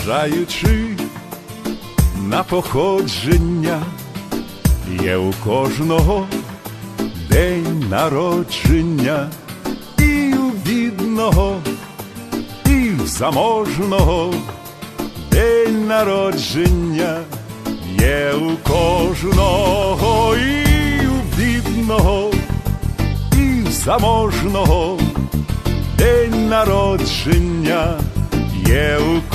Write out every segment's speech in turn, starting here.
Незважаючи на походження, є у кожного день народження, і у бідного, і в заможного. День народження, є у кожного, і у бідного, і в заможного. День народження є у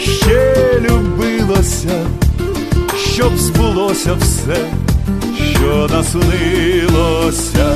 ще любилося, щоб збулося все, що наснилося.